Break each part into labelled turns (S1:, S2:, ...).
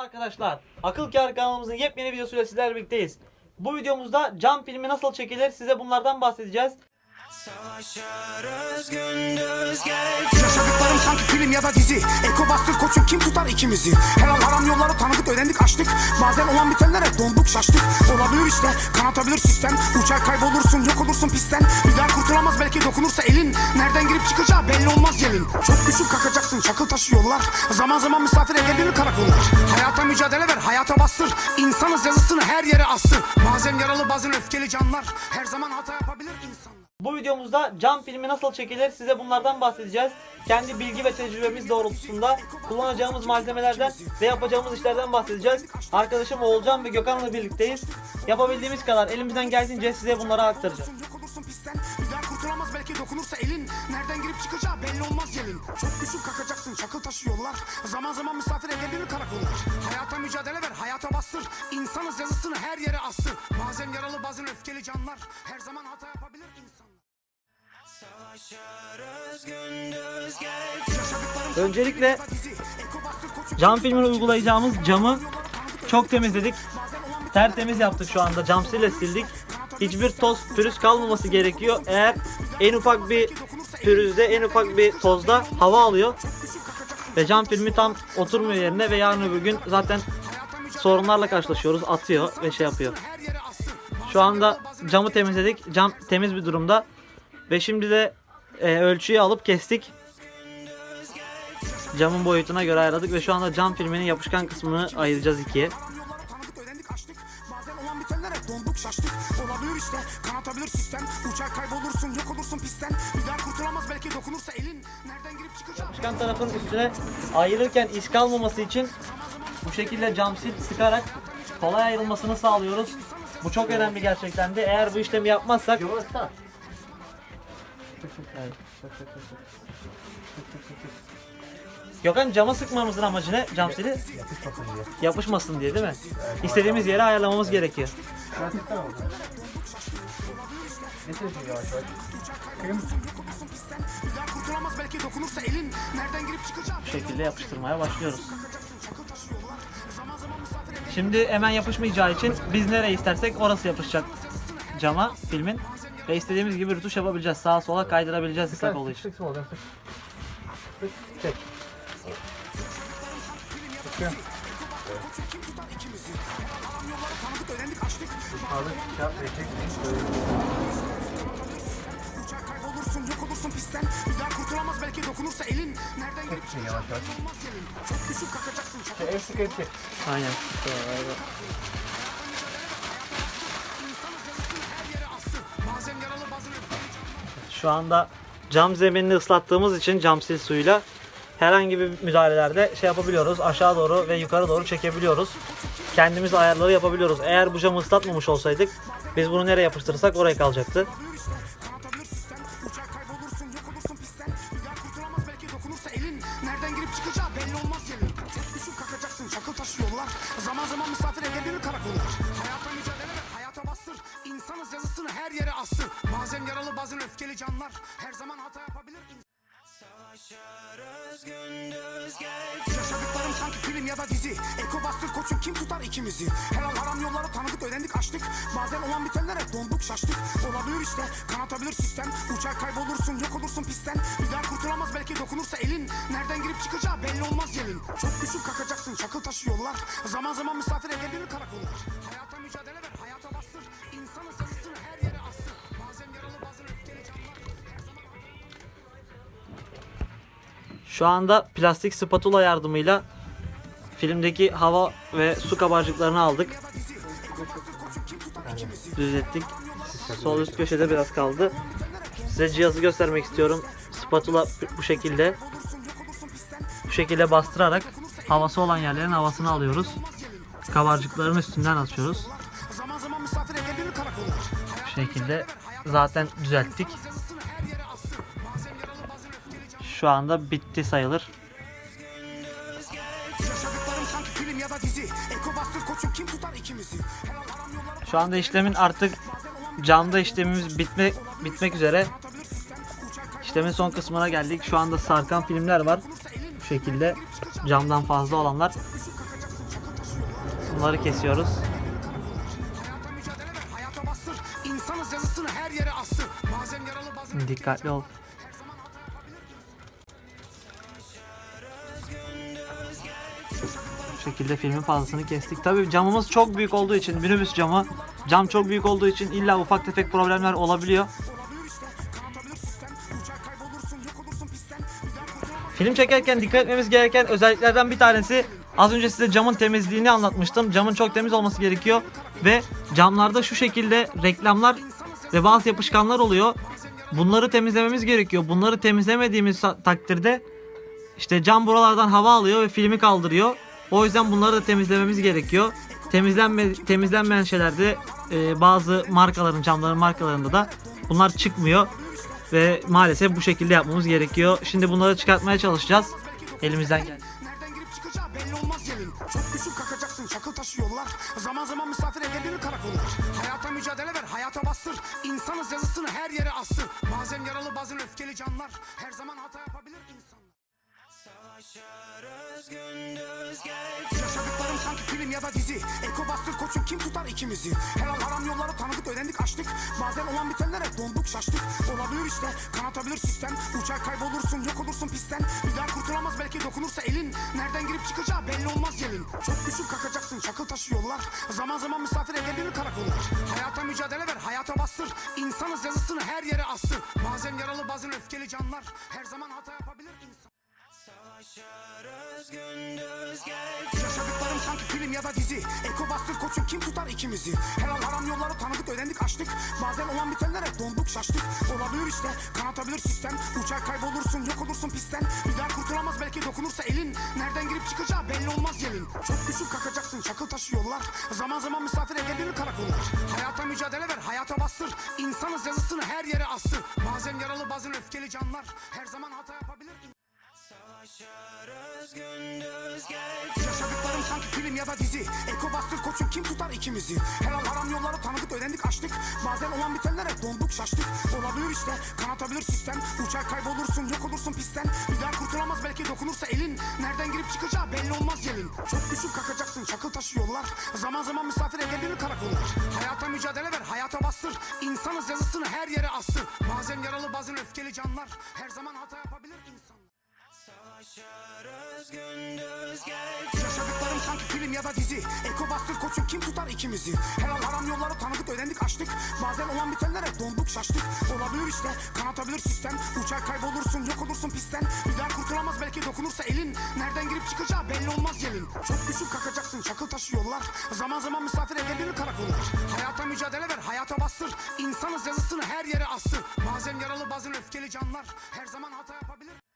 S1: arkadaşlar. Akıl Kâr kanalımızın yepyeni videosuyla sizlerle birlikteyiz. Bu videomuzda cam filmi nasıl çekilir size bunlardan bahsedeceğiz.
S2: Savaşırız gündüz gece
S3: Yaşadıklarım sanki film ya da dizi. Eko bastır koçum kim tutar ikimizi? Helal haram yolları tanıdık öğrendik açtık. Bazen olan bitenlere donduk şaştık. Olabilir işte kanatabilir sistem. Uçar kaybolursun yok olursun pistten. Bir daha kurtulamaz belki dokunursa elin. Nereden girip çıkacağı belli olmaz yelin. Çok düşük kalkacaksın çakıl taşı yollar. Zaman zaman misafir edebilir karakollar. Hayata mücadele ver hayata bastır. İnsanız yazısını her yere astır. Bazen yaralı bazen öfkeli canlar. Her zaman hata insanlar
S1: Bu videomuzda cam filmi nasıl çekilir size bunlardan bahsedeceğiz. Kendi bilgi ve tecrübemiz doğrultusunda kullanacağımız malzemelerden ve yapacağımız işlerden bahsedeceğiz. Arkadaşım Oğulcan ve Gökhan'la birlikteyiz. Yapabildiğimiz kadar elimizden geldiğince size bunları aktaracağız.
S3: Nereden girip çıkacağı belli olmaz yelin Çok düşük kalkacaksın çakıl taşı yollar Zaman zaman misafir edebilir karakollar Hayata mücadele ver hayata bastır İnsanız yazısını her yere astır Bazen yaralı bazen öfkeli canlar Her zaman hata yapabilir insanlar
S1: Öncelikle cam filmine uygulayacağımız camı çok temizledik. Tertemiz yaptık şu anda. Cam sille sildik. Hiçbir toz pürüz kalmaması gerekiyor. Eğer en ufak bir pürüzde, en ufak bir tozda hava alıyor. Ve cam filmi tam oturmuyor yerine ve yarın öbür gün zaten sorunlarla karşılaşıyoruz. Atıyor ve şey yapıyor. Şu anda camı temizledik. Cam temiz bir durumda. Ve şimdi de e, ölçüyü alıp kestik. Camın boyutuna göre ayarladık ve şu anda cam filminin yapışkan kısmını ayıracağız ikiye.
S3: Şaştık Olabilir işte kanatabilir sistem Uçar kaybolursun yok olursun pistten Bir daha kurtulamaz belki dokunursa elin Nereden girip çıkacağı
S1: Yapışkan tarafın üstüne ayırırken iz kalmaması için bu şekilde cam sil sıkarak kolay ayrılmasını sağlıyoruz. Bu çok önemli gerçekten de. Eğer bu işlemi yapmazsak Evet. Gökhan cama sıkmamızın amacı ne? Cam sili? Yapışmasın diye değil mi? İstediğimiz yere ayarlamamız gerekiyor.
S3: Girip çıkacağı
S1: Bu şekilde yapıştırmaya başlıyoruz. Şimdi hemen yapışmayacağı için biz nereye istersek orası yapışacak cama filmin. Ve istediğimiz gibi rütuş yapabileceğiz. Sağa sola kaydırabileceğiz ıslak olduğu için.
S3: yok olursun Bir daha kurtulamaz belki dokunursa elin Nereden Çok düşük kalkacaksın çakıl
S1: Aynen. Şu anda cam zeminini ıslattığımız için cam sil suyuyla herhangi bir müdahalelerde şey yapabiliyoruz. Aşağı doğru ve yukarı doğru çekebiliyoruz. Kendimiz ayarları yapabiliyoruz. Eğer bu camı ıslatmamış olsaydık biz bunu nereye yapıştırırsak oraya kalacaktı.
S3: Canlar Her zaman hata yapabilir
S2: Savaşırız gündüz gece
S3: Yaşadıklarım sanki film ya da dizi. Eko bastır koçum kim tutar ikimizi? Helal haram yolları tanıdık öğrendik açtık. Bazen olan bitenlere donduk şaştık. Olabilir işte kanatabilir sistem. Uçar kaybolursun yok olursun pistten. Bir daha kurtulamaz belki dokunursa elin. Nereden girip çıkacağı belli olmaz yelin. Çok düşük kalkacaksın çakıl taşı yollar. Zaman zaman misafir edebilir karakollar? Hayata mücadele ver
S1: Şu anda plastik spatula yardımıyla filmdeki hava ve su kabarcıklarını aldık. Düzelttik. Sol üst köşede biraz kaldı. Size cihazı göstermek istiyorum. Spatula bu şekilde. Bu şekilde bastırarak havası olan yerlerin havasını alıyoruz. Kabarcıkların üstünden atıyoruz. Bu şekilde zaten düzelttik. Şu anda bitti sayılır. Şu anda işlemin artık camda işlemimiz bitme, bitmek üzere. İşlemin son kısmına geldik. Şu anda sarkan filmler var. Bu şekilde camdan fazla olanlar. Bunları kesiyoruz.
S3: Hayata mücadele
S1: şekilde filmin fazlasını kestik. Tabii camımız çok büyük olduğu için minibüs camı cam çok büyük olduğu için illa ufak tefek problemler olabiliyor. Film çekerken dikkat etmemiz gereken özelliklerden bir tanesi az önce size camın temizliğini anlatmıştım. Camın çok temiz olması gerekiyor ve camlarda şu şekilde reklamlar ve bazı yapışkanlar oluyor. Bunları temizlememiz gerekiyor. Bunları temizlemediğimiz takdirde işte cam buralardan hava alıyor ve filmi kaldırıyor. O yüzden bunları da temizlememiz gerekiyor. Temizlenme, temizlenmeyen şeylerde e, bazı markaların camların markalarında da bunlar çıkmıyor. Ve maalesef bu şekilde yapmamız gerekiyor. Şimdi bunları çıkartmaya çalışacağız. Elimizden gel.
S3: Nereden girip çıkacağı belli olmaz yerin. Çok düşük kakacaksın. Zaman zaman misafir edebilir karakollar. Hayata mücadele ver, hayata bastır. İnsanız yazısını her yere astır. Bazen yaralı bazen öfkeli canlar. Her zaman hata Yaşadıklarım sanki film ya da dizi. Eko bastır koçum kim tutar ikimizi? Her an haram yolları tanıdık öğrendik açtık. Bazen olan bitenlere donduk şaştık. Olabilir işte kanatabilir sistem. Uçar kaybolursun yok olursun pistten. Bir daha kurtulamaz belki dokunursa elin. Nereden girip çıkacağı belli olmaz yelin. Çok düşük kakacaksın çakıl taşı yollar. Zaman zaman misafir edebilir karakollar. Hayata mücadele ver hayata bastır. İnsanız yazısını her yere astır. Bazen yaralı bazen öfkeli canlar. Her zaman hata yapabilir Yaşadıklarım sanki film ya da dizi. Eko bastır koçum kim tutar ikimizi? Her an haram yolları tanıdık öğrendik açtık. Bazen olan bitenlere donduk şaştık. Olabilir işte kanatabilir sistem. Uçar kaybolursun yok olursun pistten. Bir daha kurtulamaz belki dokunursa elin. Nereden girip çıkacağı belli olmaz yelin. Çok düşük kakacaksın çakıl taşı yollar. Zaman zaman misafir edebilir karakollar Hayata mücadele ver hayata bastır. İnsanız yazısını her yere astır. Bazen yaralı bazen öfkeli canlar. Her zaman hata
S2: gece
S3: Yaşadıklarım sanki film ya da dizi. Eko bastır koçum kim tutar ikimizi? Her an haram yolları tanıdık öğrendik açtık. Bazen olan bitenlere donduk şaştık. Olabilir işte kanatabilir sistem. Uçar kaybolursun yok olursun pistten. Bir daha kurtulamaz belki dokunursa elin. Nereden girip çıkacağı belli olmaz yelin. Çok düşük kakacaksın çakıl taşı yollar. Zaman zaman misafir edebilir karakollar Hayata mücadele ver hayata bastır. İnsanız yazısını her yere astır. Bazen yaralı bazen öfkeli canlar. Her zaman hata insan Yaşadıklarım sanki film ya da dizi. Eko bastır koçum kim tutar ikimizi? Her haram yolları tanıdık öğrendik açtık. Bazen olan bitenlere donduk şaştık. Olabilir işte kanatabilir sistem. Uçar kaybolursun yok olursun pistten. Bir daha kurtulamaz belki dokunursa elin. Nereden girip çıkacağı belli olmaz yelin. Çok düşük kakacaksın çakıl taşı yollar. Zaman zaman misafir edebilir karakollar. Hayata mücadele ver hayata bastır. İnsanız yazısını her yere astır. Bazen yaralı bazen öfkeli canlar. Her zaman hata yapabilir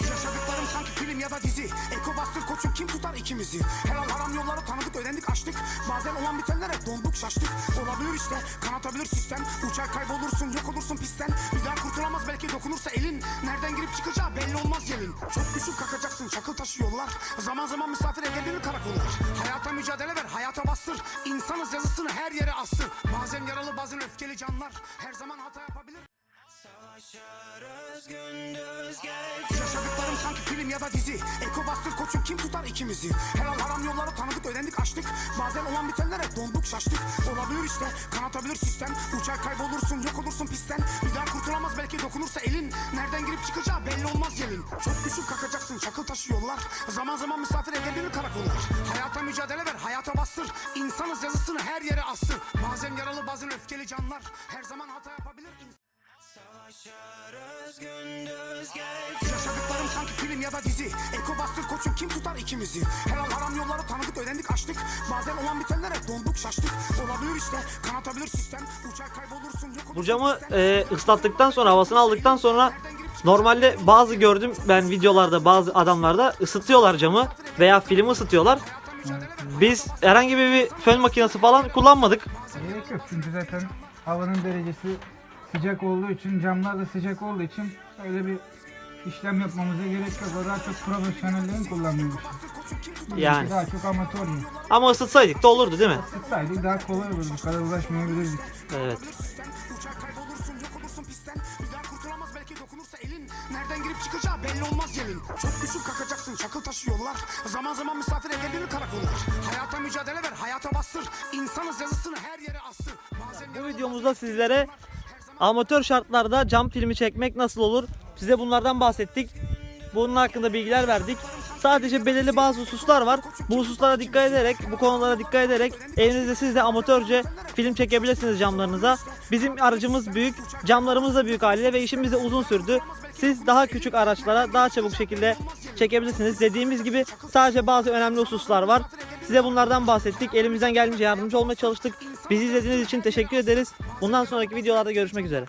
S3: Yaşadıklarım sanki film ya da dizi. Eko bastır koçum kim tutar ikimizi? Her an haram yolları tanıdık öğrendik açtık. Bazen olan bitenlere donduk şaştık. Olabilir işte kanatabilir sistem. Uçar kaybolursun yok olursun pistten. Bir daha kurtulamaz belki dokunursa elin. Nereden girip çıkacağı belli olmaz yelin. Çok düşük kakacaksın çakıl taşı yollar. Zaman zaman misafir edebilir karakollar Hayata mücadele ver hayata bastır. İnsanız yazısını her yere astır Bazen yaralı bazen öfkeli canlar. Her zaman hata
S2: Savaşırız gündüz
S3: Yaşadıklarım sanki film ya da dizi. Eko bastır koçum kim tutar ikimizi? Her an haram yolları tanıdık öğrendik açtık. Bazen olan bitenlere donduk şaştık. Olabilir işte kanatabilir sistem. Uçar kaybolursun yok olursun pistten. Bir daha kurtulamaz belki dokunursa elin. Nereden girip çıkacağı belli olmaz yelin. Çok düşük kakacaksın çakıl taşı yollar. Zaman zaman misafir edebilir karakollar Hayata mücadele ver hayata bastır. İnsanız yazısını her yere astır Bazen yaralı bazen öfkeli canlar. Her zaman hata Yaşadıklarım sanki film ya da dizi Eko bastır koçum kim tutar ikimizi Her an haram yolları tanıdık öğrendik açtık Bazen olan bitenlere donduk şaştık Olabilir işte kanatabilir sistem Uçar kaybolursun yok olursun
S1: Bu camı
S3: pistten.
S1: e, ıslattıktan sonra havasını aldıktan sonra normalde bazı gördüm ben videolarda bazı adamlarda ısıtıyorlar camı veya filmi ısıtıyorlar. Biz herhangi bir fön makinesi falan kullanmadık.
S4: Gerek yok çünkü zaten havanın derecesi sıcak olduğu için camlar da sıcak olduğu için öyle bir işlem yapmamıza gerek yok. O daha çok profesyonellerin kullandığı bir şey.
S1: Yani.
S4: Daha çok amatör yani.
S1: Ama ısıtsaydık da olurdu değil mi?
S4: Sıksaydık daha kolay olurdu. Bu kadar uğraşmayabilirdik.
S1: Evet.
S3: Nereden girip çıkacağı belli olmaz yemin Çok düşük kakacaksın çakıl taşı yollar Zaman zaman misafir edebilir karakollar Hayata mücadele ver hayata bastır İnsanız yazısını her yere astır
S1: Bu videomuzda sizlere amatör şartlarda cam filmi çekmek nasıl olur? Size bunlardan bahsettik. Bunun hakkında bilgiler verdik. Sadece belirli bazı hususlar var. Bu hususlara dikkat ederek, bu konulara dikkat ederek evinizde siz de amatörce film çekebilirsiniz camlarınıza. Bizim aracımız büyük, camlarımız da büyük haliyle ve işimiz de uzun sürdü. Siz daha küçük araçlara daha çabuk şekilde çekebilirsiniz. Dediğimiz gibi sadece bazı önemli hususlar var. Size bunlardan bahsettik. Elimizden geldiğince yardımcı olmaya çalıştık. Bizi izlediğiniz için teşekkür ederiz. Bundan sonraki videolarda görüşmek üzere.